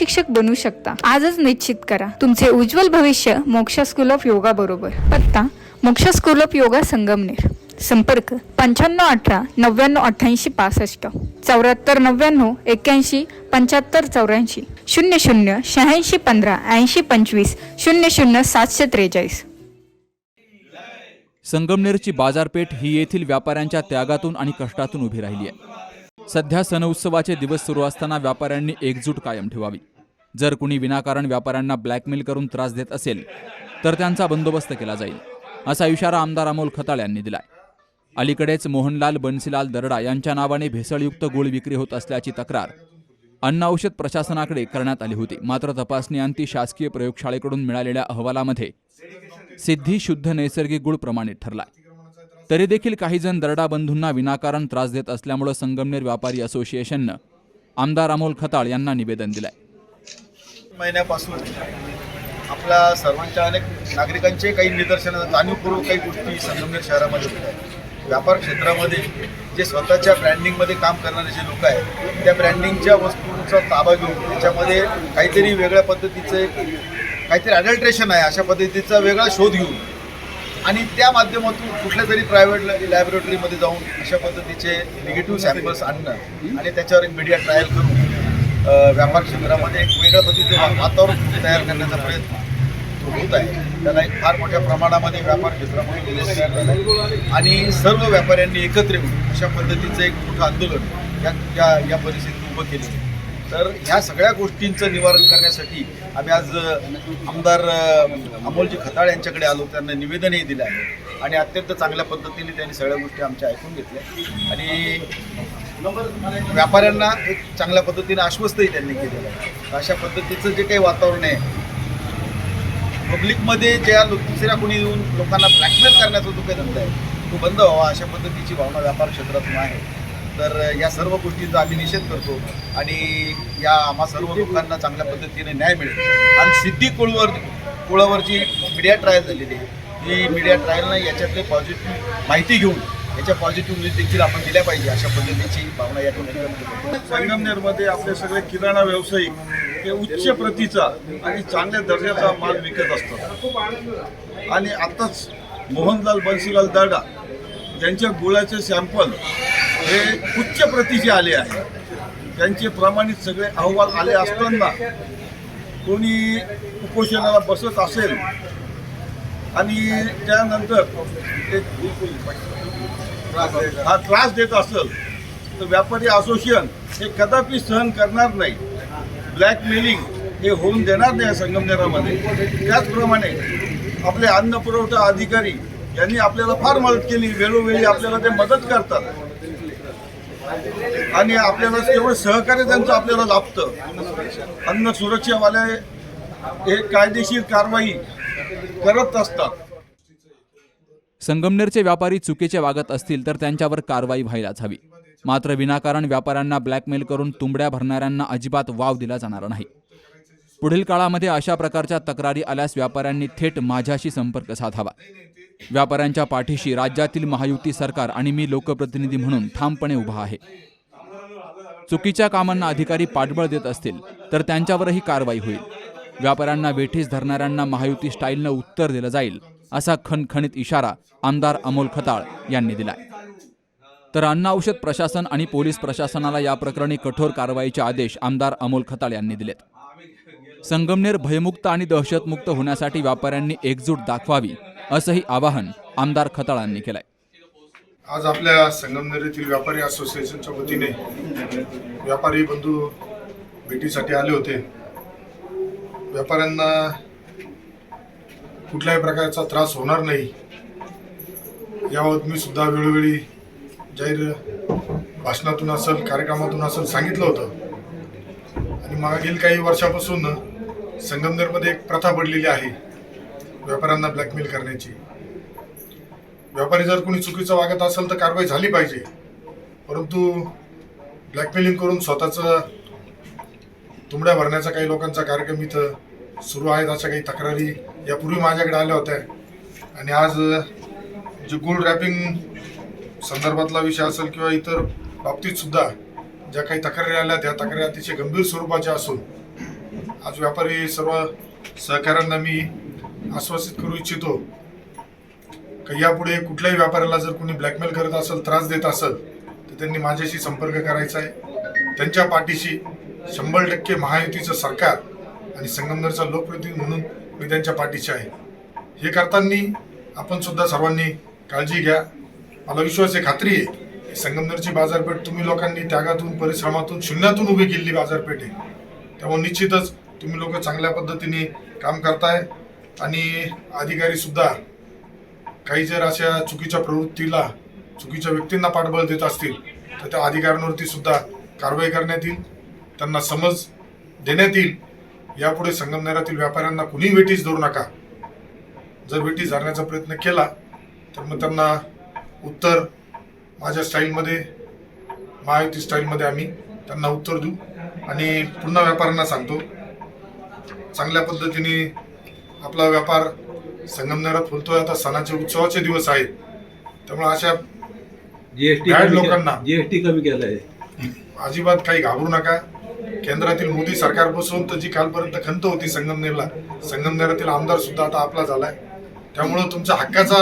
शिक्षक बनू शकता. आजच निश्चित करा. तुमचे उज्ज्वल भविष्य मोक्षा स्कूल ऑफ योगा बरोबर. पत्ता मोक्ष स्कूल ऑफ योगा संगमनेर. संपर्क पंच्याण्णव अठरा नव्याण्णव अठ्ठ्याऐंशी पासष्ट. चौऱ्याहत्तर नव्याण्णव एक्क्याऐंशी पंच्याहत्तर चौऱ्याऐंशी. शून्य शून्य शहाऐंशी पंधरा ऐंशी पंचवीस. शून्य शून्य सातशे त्रेचाळीस. संगमनेरची बाजारपेठ ही येथील व्यापाऱ्यांच्या त्यागातून आणि कष्टातून उभी राहिली आहे. सध्या सणउत्सवाचे दिवस सुरू असताना व्यापाऱ्यांनी एकजूट कायम ठेवावी. जर कुणी विनाकारण व्यापाऱ्यांना ब्लॅकमेल करून त्रास देत असेल तर त्यांचा बंदोबस्त केला जाईल असा इशारा आमदार अमोल खताळ यांनी दिलाय. अलीकडेच मोहनलाल बन्सीलाल दरडा यांच्या नावाने भेसळयुक्त गुळ विक्री होत असल्याची तक्रार अन्न औषध प्रशासनाकडे करण्यात आली होती. मात्र तपासणीअंती शासकीय प्रयोगशाळेकडून मिळालेल्या अहवालामध्ये सिद्धी शुद्ध नैसर्गिक गुळ प्रमाणित ठरलाय. तरी देखील काही जण दरडा बंधूंना विनाकारण त्रास देत असल्यामुळे संगमनेर व्यापारी असोसिएशननं आमदार अमोल खताळ यांना निवेदन दिलंय. महिन्यापासून आपल्या सर्वांच्या अनेक नागरिकांचे काही निदर्शनं जाणीवपूर्वक काही गोष्टी संगमनेर शहरामध्ये होत आहेत. व्यापार क्षेत्रामध्ये जे स्वतःच्या ब्रँडिंगमध्ये काम करणारे जे लोक आहेत त्या ब्रँडिंगच्या वस्तूंचा ताबा घेऊन त्याच्यामध्ये काहीतरी वेगळ्या पद्धतीचं काहीतरी अडल्ट्रेशन आहे अशा पद्धतीचा वेगळा शोध घेऊन आणि त्या माध्यमातून कुठल्या तरी प्रायव्हेट लॅबोरेटरीमध्ये जाऊन अशा पद्धतीचे निगेटिव्ह सॅम्पल्स आणणं आणि त्याच्यावर एक मीडिया ट्रायल करून व्यापार क्षेत्रामध्ये एक वेगळ्या पद्धतीचे वातावरण तयार करण्याचा प्रयत्न होत आहे त्याला एक फार मोठ्या प्रमाणामध्ये व्यापार क्षेत्रामध्ये तयार आहे. आणि सर्व व्यापाऱ्यांनी एकत्र येऊन अशा पद्धतीचं एक मोठं आंदोलन या या परिस्थितीत उभं केलं आहे. तर ह्या सगळ्या गोष्टींचं निवारण करण्यासाठी आम्ही आज आमदार अमोलजी खताळ यांच्याकडे आलो. त्यांना निवेदनही दिलं आहे. आणि अत्यंत चांगल्या पद्धतीने त्यांनी सगळ्या गोष्टी आमच्या ऐकून घेतल्या. आणि व्यापाऱ्यांना एक चांगल्या पद्धतीने आश्वस्तही त्यांनी केलेलं आहे. अशा पद्धतीचं जे काही वातावरण आहे पब्लिकमध्ये ज्या दुसऱ्या कोणी येऊन लोकांना ब्लॅकमेल करण्याचा जो काही धंदा आहे तो बंद व्हावा अशा पद्धतीची भावना व्यापार क्षेत्रातून आहे. तर या सर्व गोष्टींचा आम्ही निषेध करतो आणि या आम्हा सर्व लोकांना चांगल्या पद्धतीने न्याय मिळेल. आणि सिद्धी कुळवर कुळावरची मीडिया ट्रायल झालेली आहे. ही मीडिया ट्रायलनं याच्यातले पॉझिटिव्ह माहिती घेऊन याच्या पॉझिटिव्ह न्यूज देखील आपण दिल्या पाहिजे अशा पद्धतीची भावना या ठिकाणी संगमनेरमध्ये आपले सगळे किराणा व्यावसायिक हे उच्च प्रतीचा आणि चांगल्या दर्जाचा माल विकत असतात. आणि आताच मोहनलाल बन्सीलाल दर्डा यांच्या गुळाचे सॅम्पल हे उच्च प्रतीचे आले आहे. त्यांचे प्रमाणित सगळे अहवाल आले असताना कोणी उपोषणाला बसत असेल आणि त्यानंतर हा त्रास देत असेल तर व्यापारी असोसिएशन हे कदापि सहन करणार नाही. ब्लॅकमेलिंग हे होऊन देणार नाही या संगमनेरामध्ये. त्याचप्रमाणे आपले अन्न पुरवठा अधिकारी यांनी आपल्याला फार मदत केली. वेळोवेळी आपल्याला ते मदत करतात. आणि आपल्याला केवळ सहकार्य त्यांचं आपल्याला लाभतं. अन्न सुरक्षावाल्या हे कायदेशीर कारवाई करत असतात. संगमनेरचे व्यापारी चुकीचे वागत असतील तर त्यांच्यावर कारवाई व्हायलाच हवी. मात्र विनाकारण व्यापाऱ्यांना ब्लॅकमेल करून तुंबड्या भरणाऱ्यांना अजिबात वाव दिला जाणार नाही. पुढील काळामध्ये अशा प्रकारच्या तक्रारी आल्यास व्यापाऱ्यांनी थेट माझ्याशी संपर्क साधावा. व्यापाऱ्यांच्या पाठीशी राज्यातील महायुती सरकार आणि मी लोकप्रतिनिधी म्हणून ठामपणे उभा आहे. चुकीच्या कामांना अधिकारी पाठबळ देत असतील तर त्यांच्यावरही कारवाई होईल. व्यापाऱ्यांना वेठीस धरणाऱ्यांना महायुती स्टाईलनं उत्तर दिलं जाईल असा खणखणीत इशारा आमदार अमोल खताळ यांनी दिलाय. तर अन्न औषध प्रशासन आणि पोलीस प्रशासनाला या प्रकरणी कठोर कारवाईचे आदेश आमदार अमोल खताळ यांनी दिलेत. संगमनेर भयमुक्त आणि दहशतमुक्त होण्यासाठी व्यापाऱ्यांनी एकजूट दाखवावी असंही आवाहन आमदार खताळांनी केलंय. आज आपल्या संगमनेर येथील व्यापारी असोसिएशनच्या वतीने व्यापारी बंधू भेटीसाठी आले होते. व्यापाऱ्यांना कुठल्याही प्रकारचा त्रास होणार नाही. याबाबत मी सुद्धा वेळोवेळी जाहीर भाषणातून असेल कार्यक्रमातून असेल सांगितलं होतं. आणि मागील काही वर्षापासून संगमनेरमध्ये एक प्रथा पडलेली आहे व्यापाऱ्यांना ब्लॅकमेल करण्याची. व्यापारी जर कोणी चुकीचं वागत असेल तर कारवाई झाली पाहिजे. परंतु ब्लॅकमेलिंग करून स्वतःचं तुंबड्या भरण्याचा काही लोकांचा कार्यक्रम इथं सुरू आहेत अशा काही तक्रारी यापूर्वी माझ्याकडे आल्या होत्या. आणि आज जे गोल्ड रॅपिंग संदर्भातला विषय असेल किंवा इतर बाबतीत सुद्धा ज्या काही तक्रारी आल्या त्या तक्रारी अतिशय गंभीर स्वरूपाच्या असून आज व्यापारी सर्व सहकाऱ्यांना मी आश्वासित करू इच्छितो का यापुढे कुठल्याही व्यापाऱ्याला जर कोणी ब्लॅकमेल करत असेल त्रास देत असेल तर त्यांनी माझ्याशी संपर्क करायचा आहे. त्यांच्या पाठीशी शंभर टक्के महायुतीचं सरकार आणि संगमनेरचा लोकप्रतिनिधी म्हणून मी त्यांच्या पाठीशी आहे. हे करताना आपण सुद्धा सर्वांनी काळजी घ्या. मला विश्वास आहे खात्री आहे की संगमनेरची बाजारपेठ तुम्ही लोकांनी त्यागातून परिश्रमातून शून्यातून उभी केलेली बाजारपेठ आहे. त्यामुळे निश्चितच तुम्ही लोक चांगल्या पद्धतीने काम करताय आणि अधिकारी सुद्धा काही जर अशा चुकीच्या प्रवृत्तीला चुकीच्या व्यक्तींना पाठबळ देत असतील तर त्या अधिकाऱ्यांवरती सुद्धा कारवाई करण्यात येईल. त्यांना समज देण्यात येईल. यापुढे संगमनेरातील व्यापाऱ्यांना कुणी वेटीस धरू नका. जर वेटीस धरण्याचा प्रयत्न केला तर मग त्यांना उत्तर माझ्या स्टाईलमध्ये महायुती स्टाईलमध्ये आम्ही त्यांना उत्तर देऊ. आणि पुन्हा व्यापाऱ्यांना सांगतो चांगल्या पद्धतीने आपला व्यापार संगमनेरात फुलतोय. आता सणाचे उत्सवाचे दिवस आहेत. त्यामुळे अशा जीएसटी बॅड लोकांना. जीएसटी कमी केलाय अजिबात काही घाबरू नका. केंद्रातील मोदी सरकारपासून तर जी कालपर्यंत खंत होती संगमनेरला संगमनेरातील आमदार सुद्धा आता आपला झालाय. त्यामुळं तुमच्या हक्काचा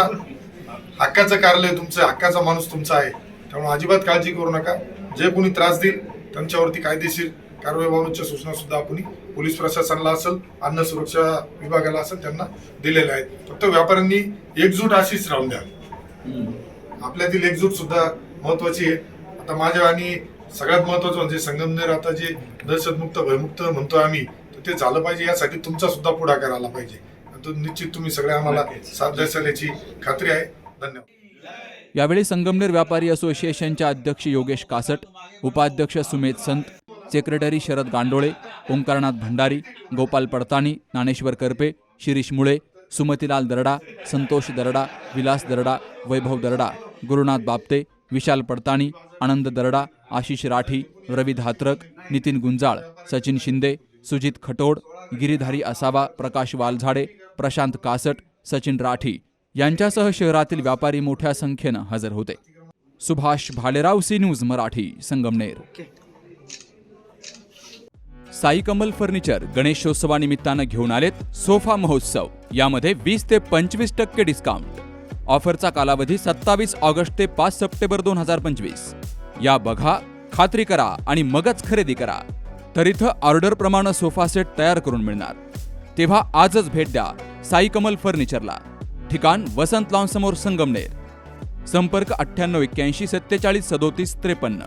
हक्काचं कार्यालय तुमचं हक्काचा माणूस तुमचा आहे. त्यामुळे अजिबात काळजी करू नका. जे कोणी त्रास देईल त्यांच्यावरती कायदेशीर कारवाईबाबतच्या सूचना सुद्धा आपण पोलीस प्रशासनाला असेल अन्न सुरक्षा विभागाला असेल त्यांना दिलेल्या आहेत. फक्त व्यापाऱ्यांनी एकजूट अशीच राहून द्या. आपल्यातील एकजूट सुद्धा महत्वाची आहे. आता माझ्या आणि सगळ्यात महत्वाचं म्हणजे संगमनेर आता जे दहशतमुक्त भयमुक्त म्हणतो आम्ही तर ते झालं पाहिजे. यासाठी तुमचा सुद्धा पुढाकार आला पाहिजे. तो निश्चित तुम्ही सगळे आम्हाला साथ द्याल याची खात्री आहे. धन्यवाद. यावेळी संगमनेर व्यापारी असोसिएशनचे अध्यक्ष योगेश कासट उपाध्यक्ष सुमेध संत सेक्रेटरी शरद गांडोळे ओंकारनाथ भंडारी गोपाल पडताणी ज्ञानेश्वर करपे शिरीष मुळे सुमतीलाल दरडा संतोष दरडा विलास दरडा वैभव दरडा गुरुनाथ बापते विशाल पडताणी आनंद दरडा आशिष राठी रवी धात्रक नितीन गुंजाळ सचिन शिंदे सुजित खटोड गिरीधारी असावा प्रकाश वालझाडे प्रशांत कासट सचिन राठी यांच्यासह शहरातील व्यापारी मोठ्या संख्येनं हजर होते. Subhash Bhalerao C news Marathi Sangamner. Sai Kamal furniture गणेशोत्सवानिमित्तानं घेऊन आलेत सोफा महोत्सव. यामध्ये वीस ते पंचवीस टक्के डिस्काउंट ऑफरचा कालावधी सत्तावीस ऑगस्ट ते पाच सप्टेंबर दोन हजार पंचवीस. या बघा खात्री करा आणि मगच खरेदी करा. तर इथं ऑर्डरप्रमाणे सोफा सेट तयार करून मिळणार. तेव्हा आजच भेट द्या साई कमल फर्निचरला. ठिकाण वसंत लॉन समोर संगमनेर. संपर्क अठ्ठ्याण्णव एक्क्याऐंशी सत्तेचाळीस सदोतीस त्रेपन्न.